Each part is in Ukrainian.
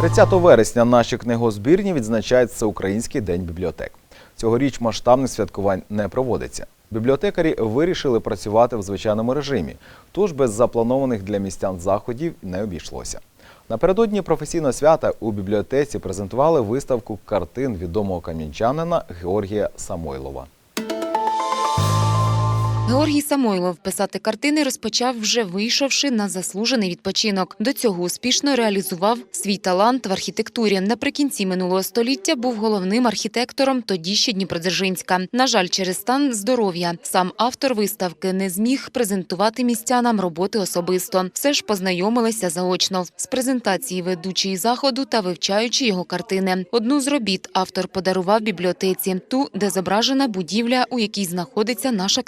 30 вересня наші книгозбірні відзначають Всеукраїнський день бібліотек. Цьогоріч масштабних святкувань не проводиться. Бібліотекарі вирішили працювати в звичайному режимі, тож без запланованих для містян заходів не обійшлося. Напередодні професійного свята у бібліотеці презентували виставку картин відомого кам'янчанина Георгія Самойлова. Георгій Самойлов писати картини розпочав вже вийшовши на заслужений відпочинок. До цього успішно реалізував свій талант в архітектурі. Наприкінці минулого століття був головним архітектором тоді ще Дніпродзержинська. На жаль, через стан здоров'я сам автор виставки не зміг презентувати містянам роботи особисто. Все ж познайомилися заочно з презентації ведучої заходу та вивчаючи його картини. Одну з робіт автор подарував бібліотеці, ту, де зображена будівля, у якій знаходиться наша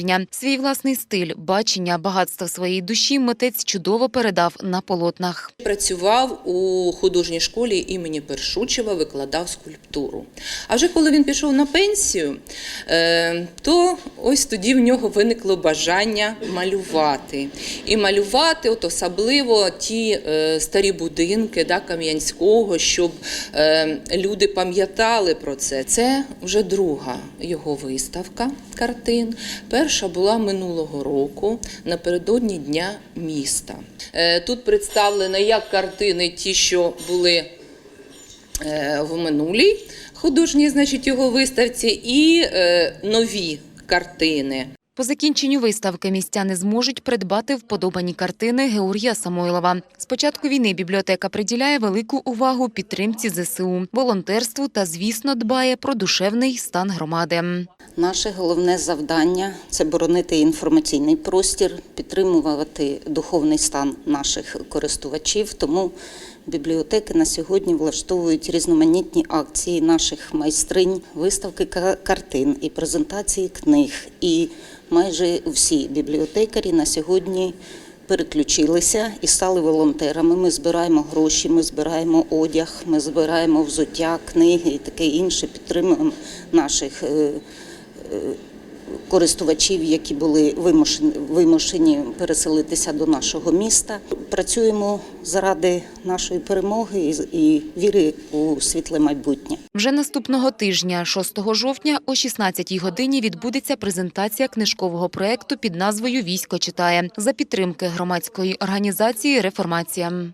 книгозбірня. Свій власний стиль, бачення, багатство своєї душі митець чудово передав на полотнах. Працював у художній школі імені Першучева, викладав скульптуру. А вже коли він пішов на пенсію, е, то ось тоді в нього виникло бажання малювати. І малювати, от особливо ті е, старі будинки да, Кам'янського, щоб е, люди пам'ятали про це. Це вже друга його виставка картин. Перша була минулого року напередодні Дня міста. Е, Тут представлено як картини, ті, що були е, в минулій художній, значить, його виставці, і е, нові картини. По закінченню виставки містяни зможуть придбати вподобані картини Георгія Самойлова. З початку війни бібліотека приділяє велику увагу підтримці ЗСУ, волонтерству та, звісно, дбає про душевний стан громади. Наше головне завдання це боронити інформаційний простір, підтримувати духовний стан наших користувачів. Тому бібліотеки на сьогодні влаштовують різноманітні акції наших майстринь, виставки картин і презентації книг. І майже всі бібліотекарі на сьогодні переключилися і стали волонтерами. Ми збираємо гроші, ми збираємо одяг, ми збираємо взуття, книги і таке інше. Підтримуємо наших е, користувачів, які були вимушені, вимушені переселитися до нашого міста. Працюємо заради нашої перемоги і, віри у світле майбутнє. Вже наступного тижня, 6 жовтня, о 16-й годині відбудеться презентація книжкового проекту під назвою Військо читає за підтримки громадської організації Реформація.